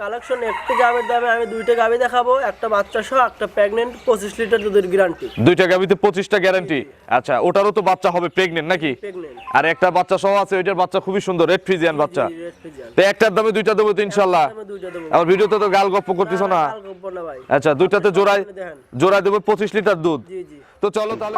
Collection একটি গাভীর দামে আমি দুইটা গাভী দেখাবো একটা বাচ্চা সহ একটা প্রেগনেন্ট পঁচিশ লিটার দুধের গ্যারান্টি দুইটা গাবিতে পঁচিশটা গ্যারান্টি আচ্ছা ওটারও তো বাচ্চা হবে প্রেগনেন্ট নাকি? আর একটা বাচ্চা সহ আছে ওইটার বাচ্চা খুবই সুন্দর রেড ফ্রিজিয়ান বাচ্চা। তো একটার দামে দুইটা দেবো তো দেবো। আমার ভিডিওতে তো গাল গপ্প করতেছো না আচ্ছা দুইটাতে জোড়ায় জোড়ায় দেবো পঁচিশ লিটার দুধ। জি জি। তো চলো তাহলে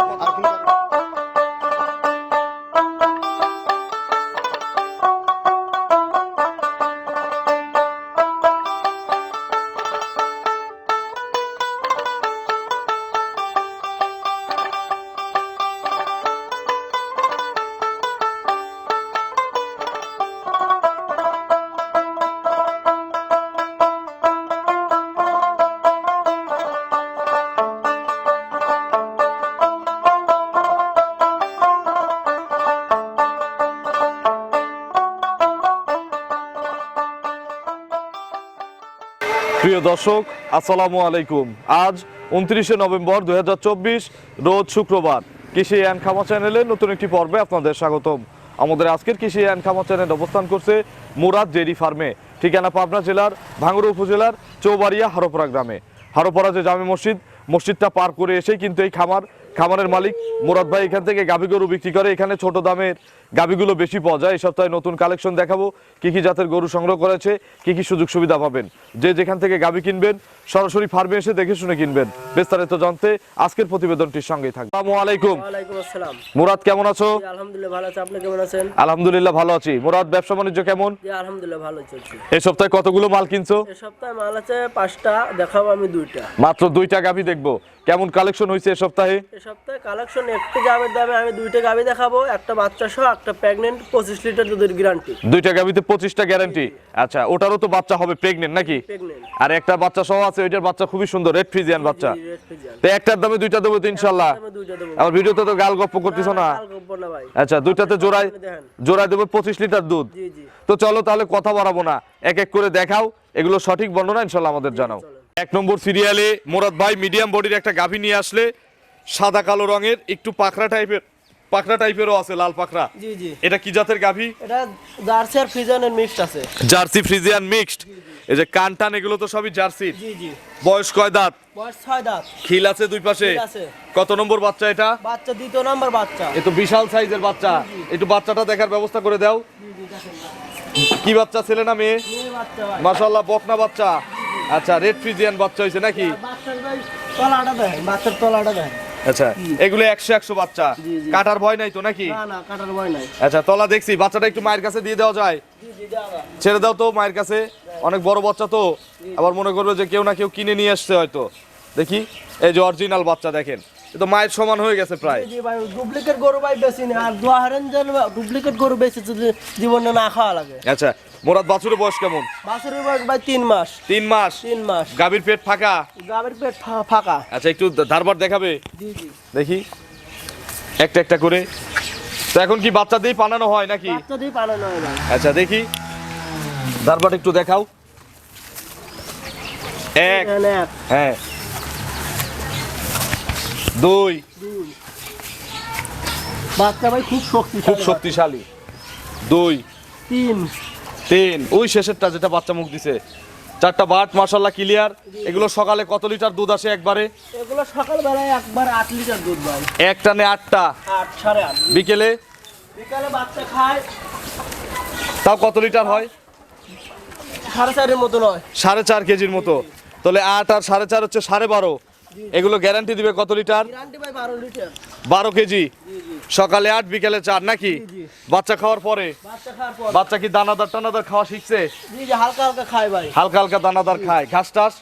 প্রিয় দর্শক, আসসালামু আলাইকুম। আজ উনত্রিশে নভেম্বর দুই রোজ শুক্রবার। কৃষি অ্যান্ড খামা চ্যানেলে নতুন একটি পর্বে আপনাদের স্বাগতম। আমাদের আজকের কৃষি অ্যান্ড খামা চ্যানেল অবস্থান করছে মুরাদ ডেরি ফার্মে, ঠিকানা পাবনা জেলার ভাঙ্গুড়া উপজেলার চৌবাড়িয়া হারোপাড়া গ্রামে। হারোপাড়া যে জামে মসজিদ, মসজিদটা পার করে এসেই কিন্তু এই খামার, খামারের মালিক মুরাদ ভাই এখান থেকে গাভী গরু বিক্রি করে। এখানে ছোট দামের গাভীগুলো বেশি পাওয়া যায়। এই সপ্তাহে নতুন কালেকশন দেখাবো। কি কি জাতের গরু সংগ্রহ করেছে কি কি সুযোগ সুবিধা পাবেন। যে যেখান থেকে গাভী কিনবেন সরাসরি ফার্মে এসে দেখে শুনে কিনবেন। বিস্তারিত জানতে আজকের প্রতিবেদনটির সঙ্গেই থাকবে আসসালামু আলাইকুম। আসসালাম। মুরাদ কেমন আছো? আলহামদুলিল্লাহ ভালো আছে। আপনি কেমন আছেন? আলহামদুলিল্লাহ ভালো আছি। মুরাদ ব্যবসা বাণিজ্য কেমন? আলহামদুলিল্লাহ ভালো চলছে। এই সপ্তাহে কতগুলো মাল কিনছো? এ সপ্তাহে মাল আছে পাঁচটা দেখাবো আমি দুইটা। মাত্র দুইটা গাভী দেখব। কেমন কালেকশন হয়েছে এই সপ্তাহে? এ সপ্তাহে কালেকশন একটি গাভীর দামে আমি দুইটা গাভী দেখাবো একটা বাচ্চা সহ একটা প্রেগনেন্ট পঁচিশ লিটার দুধের গ্যারান্টি দুইটা গাভীতে পঁচিশটা গ্যারান্টি আচ্ছা ওটারও তো বাচ্চা হবে প্রেগনেন্ট নাকি? আর একটা বাচ্চা সহ আছে ওইটার বাচ্চা খুবই সুন্দর রেড ফ্রিজিয়ান বাচ্চা। তো একটার দামে দুইটা দেবো তো ইনশাল্লাহ আমি আমার ভিডিওতে তো গাল গপ্প করতেছো না। আচ্ছা দুইটাতে জোড়ায় জোড়ায় দেবো পঁচিশ লিটার দুধ। তো চলো তাহলে কথা বাড়াবো না। এক এক করে দেখাও। এগুলো সঠিক বর্ণনা ইনশাল্লাহ আমাদের জানাও। এক নম্বর সিরিয়ালে মোরাদ ভাই মিডিয়াম বডির একটা গাভী নিয়ে আসলে সাদা কালো রঙের একটু পাখরা টাইপের পাখরা টাইপেরও আছে লাল পাখরা জি জি। এটা কি জাতের গাভী? এটা জার্সি আর ফ্রিজিয়ানের মিক্সড আছে। জার্সি ফ্রিজিয়ান মিক্সড এই যে কান টান এগুলো তো সবই জার্সি। জি জি। বয়স কয় দাঁত? বয়স ছয় দাঁত। খিল আছে দুই পাশে। কত নম্বর বাচ্চা এটা? বাচ্চা দ্বিতীয় নাম্বার বাচ্চা। এ তো বিশাল সাইজের বাচ্চা। একটু বাচ্চাটা দেখার ব্যবস্থা করে দাও। কি বাচ্চা ছেলে না মেয়ে? মেয়ে বাচ্চা ভাই। মাশাল্লাহ বকনা বাচ্চা। আচ্ছা রেড ফ্রিজিয়ান বাচ্চা হয়েছে নাকি? বাচ্চার ভাই তলাটা দেখেন বাচ্চার তলাটা দেখেন। আচ্ছা এগুলো একশো একশো বাচ্চা। কাটার ভয় নাই তো নাকি? না না কাটার ভয় নাই। আচ্ছা তলা দেখছি বাচ্চাটা একটু মায়ের কাছে দিয়ে দেওয়া যায়। ছেড়ে দাও তো মায়ের কাছে অনেক বড় বাচ্চা তো। আবার মনে করবে যে কেউ না কেউ কিনে নিয়ে আসছে হয়তো। দেখি এই যে অরিজিনাল বাচ্চা দেখেন তো মায়ের সমান হয়ে গেছে প্রায়। জি ভাই ডুপ্লিকেট গরু ভাই বেশি না আর ডুপ্লিকেট গরু বেশি জীবনে না খাওয়া লাগে। আচ্ছা মোরাদ বাছুরের বয়স কেমন? বাছুরের বয়স ভাই তিন মাস। তিন মাস? তিন মাস। গাভীর পেট ফাঁকা? গাবের পেট ফাঁকা। আচ্ছা একটু ধারবার দেখাবে? দেখি। একটা একটা করে। তো এখন কি বাচ্চা দিয়ে পানানো হয় নাকি? বাচ্চা দিয়ে পালানো হয় আচ্ছা দেখি। ধারবার একটু দেখাও। এক। হ্যাঁ। দুই। বাচ্চা ভাই খুব শক্তি খুব শক্তিশালী। দুই। তিন। তিন। ওই শেষেরটা যেটা বাচ্চা মুখ দিছে। চারটা বাট মাশাল্লাহ ক্লিয়ার এগুলো সকালে কত লিটার দুধ আসে একবারে? এগুলো সকালবেলায় একবার আট লিটার দুধ ভাই। এক টানে আটটা। আট সাড়ে আট। বিকেলে? বিকালে বাচ্চা খায়। তাও কত লিটার হয়? সাড়ে চারের মতো নয়। সাড়ে চার কেজির মতো। তাহলে আট আর সাড়ে চার হচ্ছে সাড়ে বারো। এগুলো গ্যারান্টি দিবে কত লিটার? বারো কেজি? সকালে আট বিকেলে চার নাকি? বাচ্চা খাওয়ার পরে? বাচ্চা কি দানাদার টানাদার খাওয়া শিখছে? জি জি হালকা হালকা খায় ভাই। হালকা হালকা দানাদার খায়। ঘাস টাস?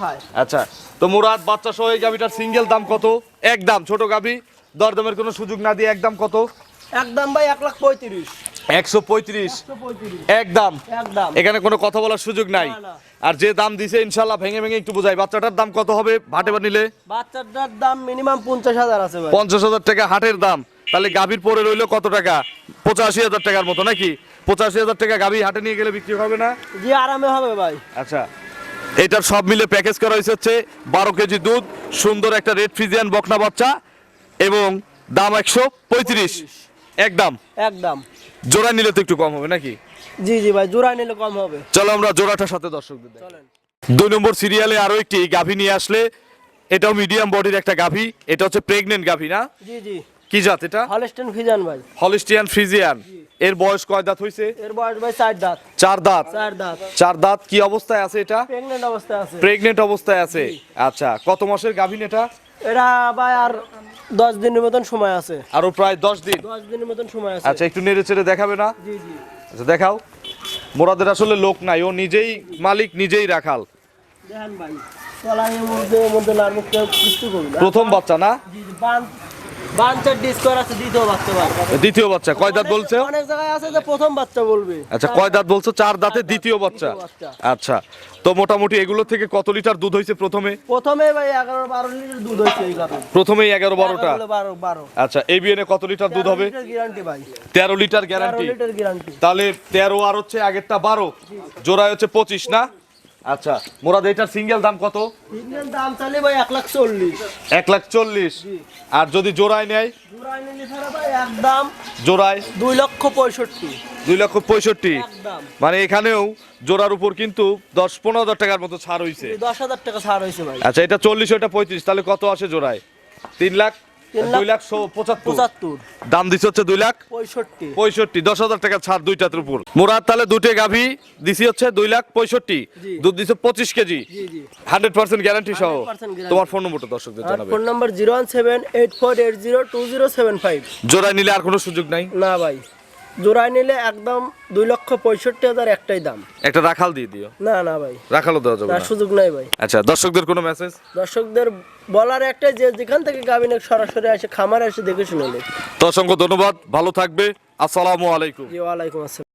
খায়। আচ্ছা তো মুরাদ বাচ্চা সহ এই গাভিটার সিঙ্গেল দাম কত? একদম ছোট গাভি। দরদামের কোনো সুযোগ না দিয়ে একদম কত? একদম ভাই এক লাখ পঁয়ত্রিশ। একশো পঁয়ত্রিশ। একদম। এখানে কোনো কথা বলার সুযোগ নাই। আর যে দাম দিছে ইনশাল্লাহ ভেঙে ভেঙে একটু বোঝাই। বাচ্চাটার দাম কত হবে? ভাটে বা নিলে? বাচ্চাটার দাম মিনিমাম পঞ্চাশ হাজার আছে পঞ্চাশ হাজার টাকা হাটের দাম। তাহলে গাভীর পরে রইল কত টাকা? পঁচাশি হাজার টাকার মতো নাকি? পঁচাশি হাজার টাকা গাভী হাটে নিয়ে গেলে বিক্রি হবে না? জি আরামে হবে ভাই। আচ্ছা। এটার সব মিলে প্যাকেজ করা হয়েছে হচ্ছে বারো কেজি দুধ সুন্দর একটা রেড ফ্রিজিয়ান বকনা বাচ্চা এবং দাম একশো পঁয়ত্রিশ। একদম। একদম। জোড়া নিলে তো একটু কম হবে নাকি? জি জি ভাই জোড়া নিলে কম হবে। চলো আমরা জোড়াটার সাথে দর্শকদের। চলেন। দুই নম্বর সিরিয়ালে আরও একটি গাভী নিয়ে আসলে এটাও মিডিয়াম বডির একটা গাভী এটা হচ্ছে প্রেগনেন্ট গাভী না? জি জি। কি জাত এটা? হলস্টেন ফিজান ভাই। হলিস্টিয়ান ফ্রিজিয়ান এর বয়স কয় দাঁত হয়েছে এর বয়স ভাই চার দাঁত। চার দাঁত? চার দাঁত। চার দাঁত কি অবস্থায় আছে এটা? প্রেগনেন্ট অবস্থায় আছে। প্রেগনেন্ট অবস্থায় আছে। আচ্ছা কত মাসের গাভীন এটা? এরা ভাই আর দশ দিনের মতন সময় আছে। আরও প্রায় দশ দিন। দশ দিনের মতন সময় আছে। আচ্ছা একটু নেড়ে চেড়ে দেখাবে না? জি জি। আচ্ছা দেখাও। মোরাদের আসলে লোক নাই ও নিজেই মালিক নিজেই রাখাল। দেখেন ভাই প্রথম বাচ্চা না? দ্বিতীয় বাচ্চা কয় দাঁত বলছে? অনেক জায়গায় আছে যে প্রথম বাচ্চা বলবে। আচ্ছা কয় দাঁত বলছো? চার দাঁতে দ্বিতীয় বাচ্চা। আচ্ছা তো মোটামুটি এগুলো থেকে কত লিটার দুধ হয়েছে প্রথমে? প্রথমে ভাই এগারো বারো লিটার দুধ হয়েছে এই প্রথমেই আচ্ছা এবিএনে কত লিটার দুধ হবে? গ্যারান্টি ভাই। তেরো লিটার গ্যারান্টি লিটার গ্যারান্টি তাহলে তেরো আর হচ্ছে আগেরটা বারো। জোড়ায় হচ্ছে পঁচিশ না? আচ্ছা মোরাদ এটার সিঙ্গেল দাম কত? ইন্ডিয়ান দাম চালে ভাই এক লাখ চল্লিশ। এক লাখ চল্লিশ। আর যদি জোড়ায় নেয়? জোড়াই নিলে ভাই একদম জোড়ায়? দুই লক্ষ পঁয়ষট্টি। দুই লক্ষ পঁয়ষট্টি। মানে এখানেও জোড়ার উপর কিন্তু দশ পনেরো হাজার টাকার মতো ছাড় হইছে। দশ হাজার টাকা ছাড় হয়েছে ভাই। আচ্ছা এটা চল্লিশ ওটা পঁয়ত্রিশ তাহলে কত আসে জোড়ায়? তিন লাখ? দুই লাখ পঁচাত্তর। পঁচাত্তর। দাম দিচ্ছে হচ্ছে দুই লাখ। পঁয়ষট্টি। পঁয়ষট্টি দশ হাজার টাকা ছাড় দুইটার উপর। মোরাদ তাহলে দুটো গাভী দিছি হচ্ছে দুই লাখ পঁয়ষট্টি। দুধ দিচ্ছে পঁচিশ কেজি। জি জি। হান্ড্রেড পার্সেন্ট গ্যারান্টি সহ। তোমার ফোন নম্বরটা দর্শকদের আর জানাবে। Phone number zero one seven eight four eight zero two zero seven five জোড়ায় নিলে আর কোন সুযোগ নাই? না ভাই। জোড়াই নিলে একদম দুই লক্ষ পঁয়ষট্টি হাজার একটাই দাম। একটা রাখাল দিয়ে দিও। না না ভাই। রাখালও দেওয়া যাবে না। সুযোগ নাই ভাই। আচ্ছা দর্শকদের কোনো মেসেজ দর্শকদের বলার একটাই যে যেখান থেকে গাভিন সরাসরি আসে খামারে এসে দেখে শুনে তো অসংখ্য ধন্যবাদ ভালো থাকবে। আসসালামু আলাইকুম। ওয়ালাইকুম আসসালাম।